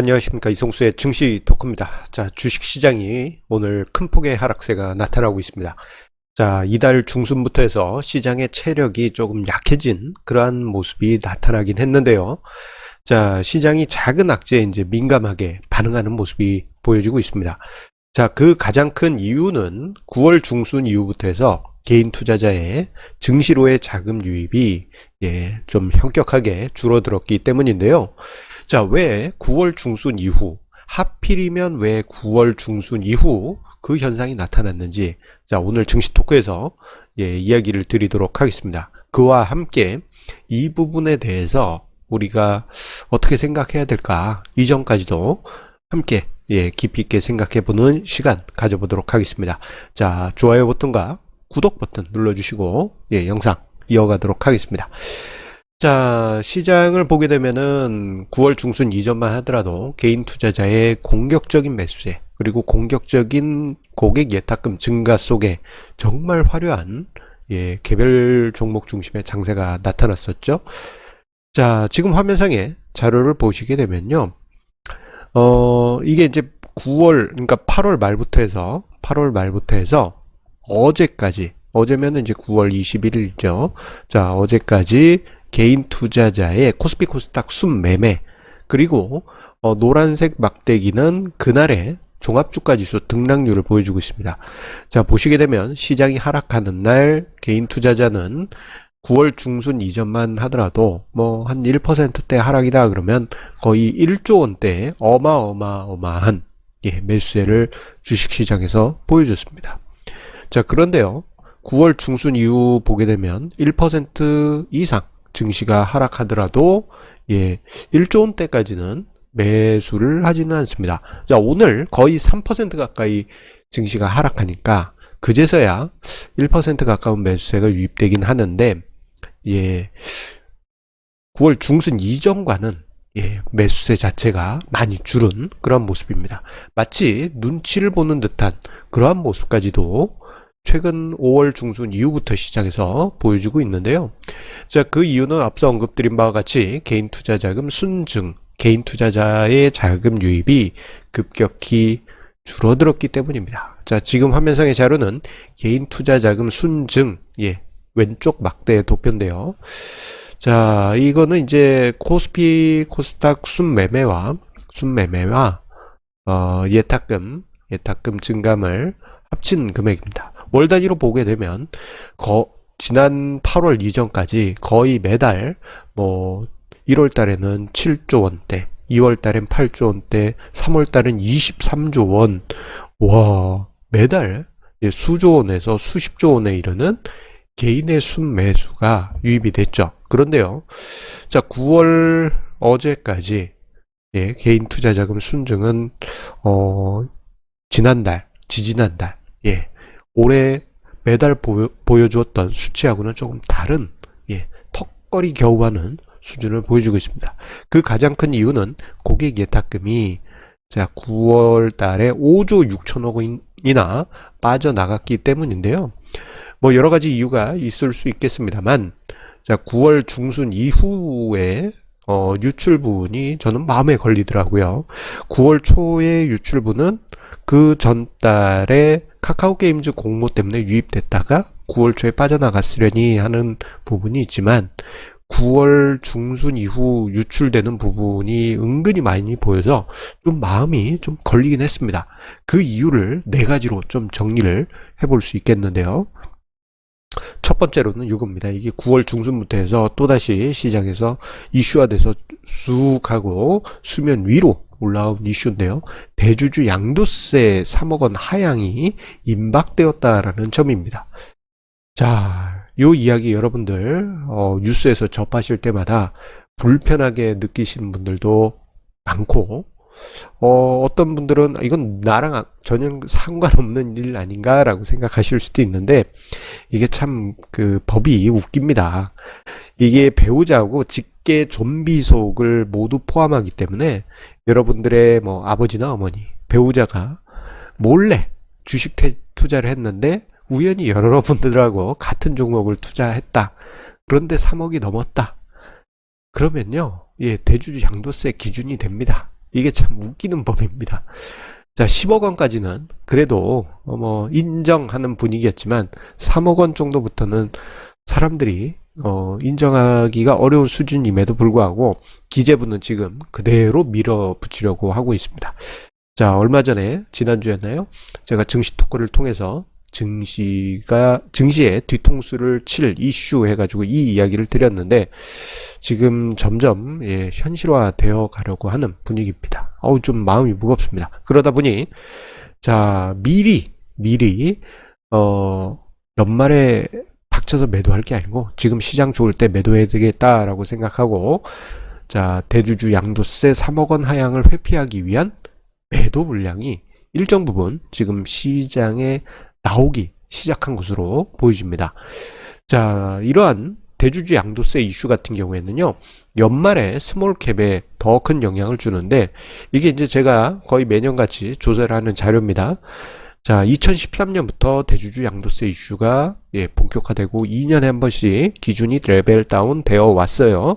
안녕하십니까 이송수의 증시 토크입니다. 자 주식시장이 오늘 큰 폭의 하락세가 나타나고 있습니다. 자 이달 중순부터 해서 시장의 체력이 조금 약해진 그러한 모습이 나타나긴 했는데요. 자 시장이 작은 악재에 이제 민감하게 반응하는 모습이 보여지고 있습니다. 자그 가장 큰 이유는 9월 중순 이후부터 해서 개인 투자자의 증시로의 자금 유입이 예, 좀 현격하게 줄어들었기 때문인데요. 자, 왜 9월 중순 이후, 하필이면 왜 9월 중순 이후 그 현상이 나타났는지, 자, 오늘 증시 토크에서 예, 이야기를 드리도록 하겠습니다. 그와 함께 이 부분에 대해서 우리가 어떻게 생각해야 될까, 이전까지도 함께 예, 깊이 있게 생각해 보는 시간 가져보도록 하겠습니다. 자, 좋아요 버튼과 구독 버튼 눌러주시고, 예, 영상 이어가도록 하겠습니다. 자, 시장을 보게 되면은 9월 중순 이전만 하더라도 개인 투자자의 공격적인 매수세, 그리고 공격적인 고객 예탁금 증가 속에 정말 화려한 예, 개별 종목 중심의 장세가 나타났었죠. 자, 지금 화면상에 자료를 보시게 되면요. 어, 이게 이제 9월, 그러니까 8월 말부터 해서, 8월 말부터 해서 어제까지, 어제면은 이제 9월 21일이죠. 자, 어제까지 개인 투자자의 코스피 코스닥 순매매, 그리고 어, 노란색 막대기는 그날의 종합주가 지수 등락률을 보여주고 있습니다. 자, 보시게 되면 시장이 하락하는 날 개인 투자자는 9월 중순 이전만 하더라도 뭐 한 1%대 하락이다 그러면 거의 1조 원대 어마어마어마한 예, 매수세를 주식시장에서 보여줬습니다. 자, 그런데요. 9월 중순 이후 보게 되면 1% 이상 증시가 하락하더라도 예, 1조 원대까지는 매수를 하지는 않습니다. 자, 오늘 거의 3% 가까이 증시가 하락하니까 그제서야 1% 가까운 매수세가 유입되긴 하는데 예. 9월 중순 이전과는 예, 매수세 자체가 많이 줄은 그런 모습입니다. 마치 눈치를 보는 듯한 그러한 모습까지도 최근 5월 중순 이후부터 시장에서 보여주고 있는데요. 자, 그 이유는 앞서 언급드린 바와 같이 개인 투자 자금 순증, 개인 투자자의 자금 유입이 급격히 줄어들었기 때문입니다. 자, 지금 화면상의 자료는 개인 투자 자금 순증, 예, 왼쪽 막대 도표인데요. 자, 이거는 이제 코스피 코스닥 순매매와 순매매와 어, 예탁금, 예탁금 증감을 합친 금액입니다. 월 단위로 보게 되면 거, 지난 8월 이전까지 거의 매달 뭐 1월 달에는 7조 원대, 2월 달엔 8조 원대, 3월 달엔 23조 원. 와, 매달 예, 수조 원에서 수십조 원에 이르는 개인의 순매수가 유입이 됐죠. 그런데요. 자, 9월 어제까지 예, 개인 투자 자금 순증은 어 지난달, 지지난달 예, 올해 매달 보여, 보여 주었던 수치하고는 조금 다른 예, 턱걸이 겨우하는 수준을 보여주고 있습니다. 그 가장 큰 이유는 고객 예탁금이 자 9월 달에 5조 6천억 원이나 빠져나갔기 때문인데요. 뭐 여러 가지 이유가 있을 수 있겠습니다만 자 9월 중순 이후에 어, 유출분이 저는 마음에 걸리더라고요. 9월 초에 유출분은 그 전달에 카카오 게임즈 공모 때문에 유입됐다가 9월 초에 빠져나갔으려니 하는 부분이 있지만 9월 중순 이후 유출되는 부분이 은근히 많이 보여서 좀 마음이 좀 걸리긴 했습니다. 그 이유를 네 가지로 좀 정리를 해볼 수 있겠는데요. 첫 번째로는 이겁니다. 이게 9월 중순부터 해서 또다시 시장에서 이슈화돼서 쑥 하고 수면 위로 올라온 이슈인데요. 대주주 양도세 3억 원 하향이 임박되었다라는 점입니다. 자, 요 이야기 여러분들 어, 뉴스에서 접하실 때마다 불편하게 느끼시는 분들도 많고 어, 어떤 분들은 이건 나랑 전혀 상관없는 일 아닌가라고 생각하실 수도 있는데 이게 참 그 법이 웃깁니다. 이게 배우자하고 직 계 좀비 속을 모두 포함하기 때문에 여러분들의 뭐 아버지나 어머니, 배우자가 몰래 주식 투자를 했는데 우연히 여러분들하고 같은 종목을 투자했다. 그런데 3억이 넘었다. 그러면요, 예, 대주주 양도세 기준이 됩니다. 이게 참 웃기는 법입니다. 자, 10억 원까지는 그래도 어, 뭐 인정하는 분위기였지만 3억 원 정도부터는 사람들이 어, 인정하기가 어려운 수준임에도 불구하고 기재부는 지금 그대로 밀어붙이려고 하고 있습니다. 자, 얼마 전에 지난주였나요? 제가 증시 토크를 통해서 증시가 증시의 뒤통수를 칠 이슈 해가지고 이 이야기를 드렸는데 지금 점점 예, 현실화 되어 가려고 하는 분위기입니다. 어우 좀 마음이 무겁습니다. 그러다 보니 자 미리 미리 어 연말에 닥쳐서 매도할 게 아니고 지금 시장 좋을 때 매도해야 되겠다라고 생각하고 자 대주주 양도세 3억 원 하향을 회피하기 위한 매도 물량이 일정 부분 지금 시장에 나오기 시작한 것으로 보여집니다. 자, 이러한 대주주 양도세 이슈 같은 경우에는요, 연말에 스몰캡에 더 큰 영향을 주는데, 이게 이제 제가 거의 매년 같이 조사를 하는 자료입니다. 자, 2013년부터 대주주 양도세 이슈가 예, 본격화되고 2년에 한 번씩 기준이 레벨 다운 되어 왔어요.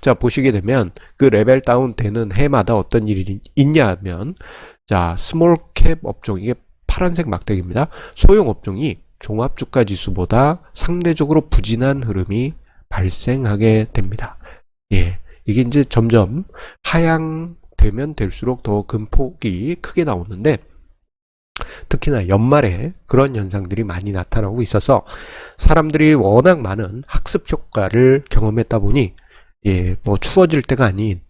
자, 보시게 되면 그 레벨 다운 되는 해마다 어떤 일이 있냐면 자, 스몰 캡 업종 이게 파란색 막대기입니다. 소형 업종이 종합 주가 지수보다 상대적으로 부진한 흐름이 발생하게 됩니다. 예. 이게 이제 점점 하향되면 될수록 더큰 폭이 크게 나오는데 특히나 연말에 그런 현상들이 많이 나타나고 있어서 사람들이 워낙 많은 학습 효과를 경험했다 보니 예, 뭐 추워질 때가 아닌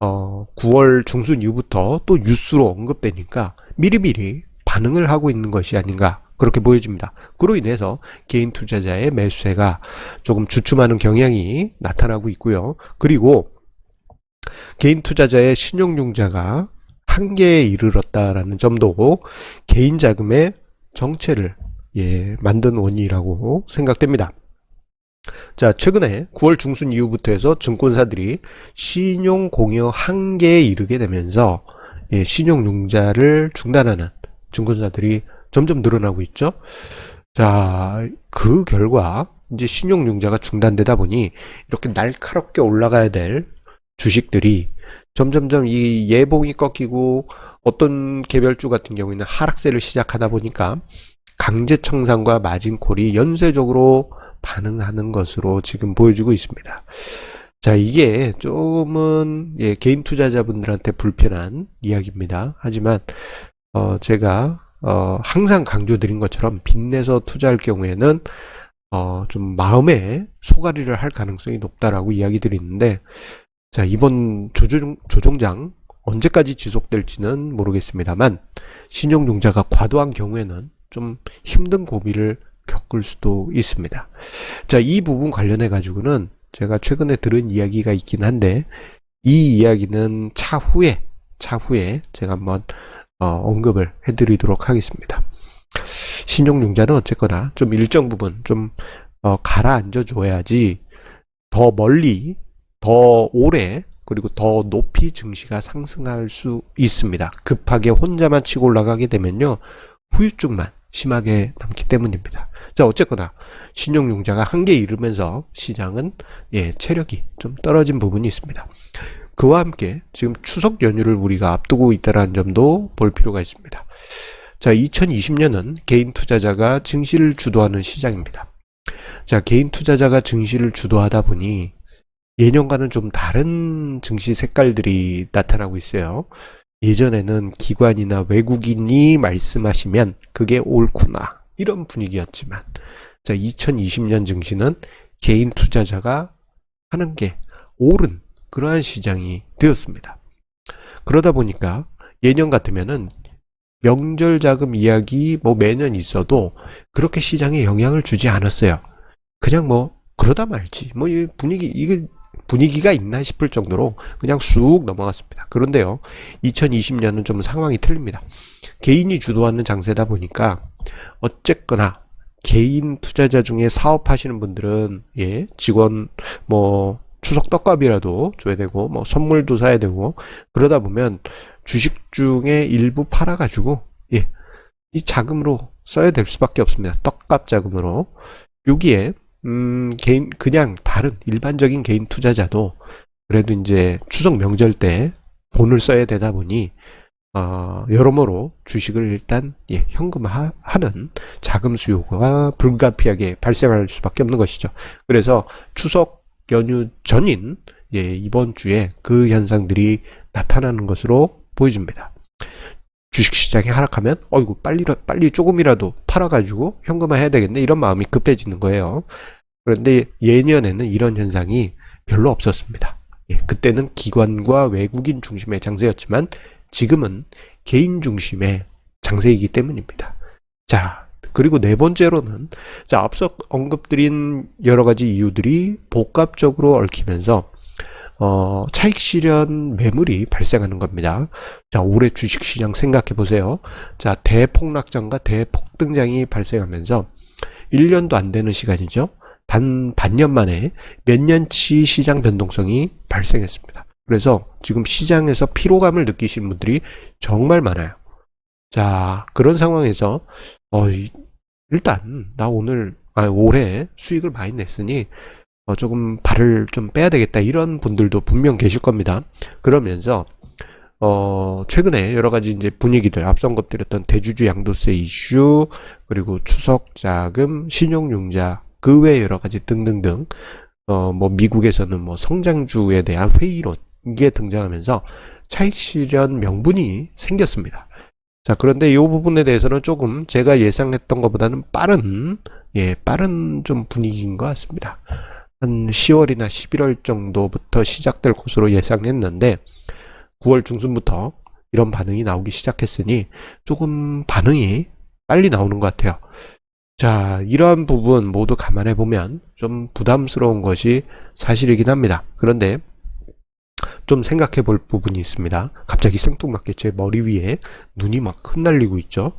어, 9월 중순 이후부터 또 뉴스로 언급되니까 미리미리 반응을 하고 있는 것이 아닌가 그렇게 보여집니다. 그로 인해서 개인 투자자의 매수세가 조금 주춤하는 경향이 나타나고 있고요. 그리고 개인 투자자의 신용융자가 한계에 이르렀다라는 점도 개인 자금의 정체를 예, 만든 원인이라고 생각됩니다. 자, 최근에 9월 중순 이후부터 해서 증권사들이 신용 공여 한계에 이르게 되면서 예, 신용 융자를 중단하는 증권사들이 점점 늘어나고 있죠. 자, 그 결과 이제 신용 융자가 중단되다 보니 이렇게 날카롭게 올라가야 될 주식들이 점점점 이 예봉이 꺾이고 어떤 개별주 같은 경우에는 하락세를 시작하다 보니까 강제 청산과 마진콜이 연쇄적으로 반응하는 것으로 지금 보여지고 있습니다. 자, 이게 조금은 예, 개인 투자자분들한테 불편한 이야기입니다. 하지만 어, 제가 어, 항상 강조드린 것처럼 빚내서 투자할 경우에는 어, 좀 마음에 소가리를 할 가능성이 높다라고 이야기 드리는데 자, 이번 조정, 조정장 언제까지 지속될지는 모르겠습니다만 신용융자가 과도한 경우에는 좀 힘든 고비를 겪을 수도 있습니다. 자, 이 부분 관련해 가지고는 제가 최근에 들은 이야기가 있긴 한데 이 이야기는 차후에 차후에 제가 한번 어, 언급을 해드리도록 하겠습니다. 신용융자는 어쨌거나 좀 일정 부분 좀 어, 가라앉아 줘야지 더 멀리 더 오래 그리고 더 높이 증시가 상승할 수 있습니다. 급하게 혼자만 치고 올라가게 되면요 후유증만 심하게 남기 때문입니다. 자 어쨌거나 신용융자가 한계에 이르면서 시장은 예 체력이 좀 떨어진 부분이 있습니다. 그와 함께 지금 추석 연휴를 우리가 앞두고 있다는 점도 볼 필요가 있습니다. 자, 2020년은 개인 투자자가 증시를 주도하는 시장입니다. 자, 개인 투자자가 증시를 주도하다 보니 예년과는 좀 다른 증시 색깔들이 나타나고 있어요. 예전에는 기관이나 외국인이 말씀하시면 그게 옳구나 이런 분위기였지만 자 2020년 증시는 개인 투자자가 하는 게 옳은 그러한 시장이 되었습니다. 그러다 보니까 예년 같으면은 명절 자금 이야기 뭐 매년 있어도 그렇게 시장에 영향을 주지 않았어요. 그냥 뭐 그러다 말지 뭐 이 분위기 이게 분위기가 있나 싶을 정도로 그냥 쑥 넘어갔습니다. 그런데요, 2020년은 좀 상황이 틀립니다. 개인이 주도하는 장세다 보니까 어쨌거나 개인 투자자 중에 사업하시는 분들은 예 직원 뭐 추석 떡값이라도 줘야 되고 뭐 선물도 사야 되고 그러다 보면 주식 중에 일부 팔아 가지고 예 이 자금으로 써야 될 수밖에 없습니다. 떡값 자금으로 여기에 음 개인 그냥 다른 일반적인 개인 투자자도 그래도 이제 추석 명절 때 돈을 써야 되다 보니 어, 여러모로 주식을 일단 예, 현금화하는 자금 수요가 불가피하게 발생할 수밖에 없는 것이죠. 그래서 추석 연휴 전인 예, 이번 주에 그 현상들이 나타나는 것으로 보여집니다. 주식시장이 하락하면 어이구 빨리 빨리 조금이라도 팔아가지고 현금화 해야 되겠네 이런 마음이 급해지는 거예요. 그런데 예년에는 이런 현상이 별로 없었습니다. 예, 그때는 기관과 외국인 중심의 장세였지만 지금은 개인 중심의 장세이기 때문입니다. 자, 그리고 네 번째로는 자, 앞서 언급드린 여러 가지 이유들이 복합적으로 얽히면서 어, 차익 실현 매물이 발생하는 겁니다. 자, 올해 주식 시장 생각해 보세요. 자, 대폭락장과 대폭등장이 발생하면서 1년도 안 되는 시간이죠. 단 반년 만에 몇 년치 시장 변동성이 발생했습니다. 그래서 지금 시장에서 피로감을 느끼시는 분들이 정말 많아요. 자, 그런 상황에서 어, 이- 일단 나 오늘 아, 올해 수익을 많이 냈으니 어, 조금 발을 좀 빼야 되겠다 이런 분들도 분명 계실 겁니다. 그러면서 어, 최근에 여러 가지 이제 분위기들 앞서 언급드렸던 대주주 양도세 이슈 그리고 추석 자금 신용융자 그 외 여러 가지 등등등 어, 뭐 미국에서는 뭐 성장주에 대한 회의론 이게 등장하면서 차익 실현 명분이 생겼습니다. 자, 그런데 이 부분에 대해서는 조금 제가 예상했던 것보다는 빠른, 예, 빠른 좀 분위기인 것 같습니다. 한 10월이나 11월 정도부터 시작될 것으로 예상했는데, 9월 중순부터 이런 반응이 나오기 시작했으니, 조금 반응이 빨리 나오는 것 같아요. 자, 이러한 부분 모두 감안해 보면 좀 부담스러운 것이 사실이긴 합니다. 그런데 좀 생각해 볼 부분이 있습니다. 갑자기 생뚱맞게 제 머리 위에 눈이 막 흩날리고 있죠.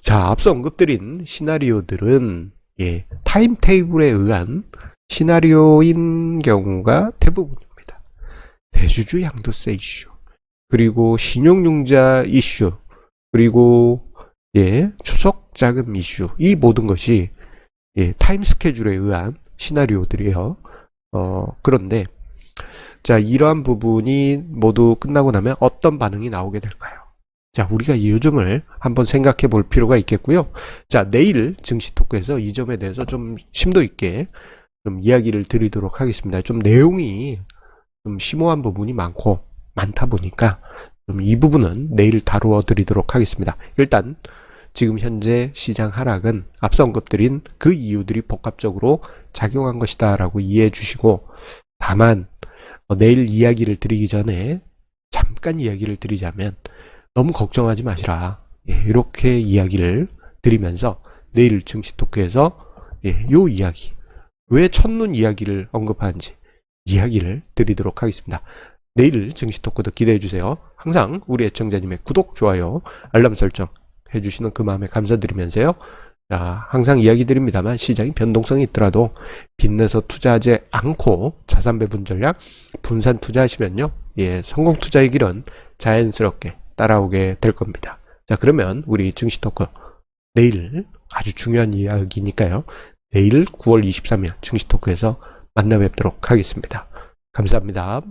자, 앞서 언급드린 시나리오들은 예, 타임 테이블에 의한 시나리오인 경우가 대부분입니다. 대주주 양도세 이슈, 그리고 신용융자 이슈, 그리고 예, 추석 자금 이슈, 이 모든 것이 예, 타임 스케줄에 의한 시나리오들이에요. 어, 그런데 자, 이러한 부분이 모두 끝나고 나면 어떤 반응이 나오게 될까요? 자, 우리가 이 요점을 한번 생각해 볼 필요가 있겠고요. 자, 내일 증시 토크에서 이 점에 대해서 좀 심도 있게 좀 이야기를 드리도록 하겠습니다. 좀 내용이 좀 심오한 부분이 많고 많다 보니까 좀 이 부분은 내일 다루어 드리도록 하겠습니다. 일단 지금 현재 시장 하락은 앞서 언급드린 그 이유들이 복합적으로 작용한 것이다라고 이해해 주시고 다만 어, 내일 이야기를 드리기 전에 잠깐 이야기를 드리자면 너무 걱정하지 마시라. 예, 이렇게 이야기를 드리면서 내일 증시 토크에서 예, 요 이야기 왜 첫눈 이야기를 언급하는지 이야기를 드리도록 하겠습니다. 내일 증시 토크도 기대해 주세요. 항상 우리 애청자님의 구독, 좋아요, 알람 설정 해주시는 그 마음에 감사드리면서요. 자, 항상 이야기 드립니다만 시장이 변동성이 있더라도 빚내서 투자하지 않고 자산 배분 전략 분산 투자하시면요. 예, 성공 투자의 길은 자연스럽게 따라오게 될 겁니다. 자, 그러면 우리 증시 토크 내일 아주 중요한 이야기니까요. 내일 9월 23일 증시 토크에서 만나 뵙도록 하겠습니다. 감사합니다.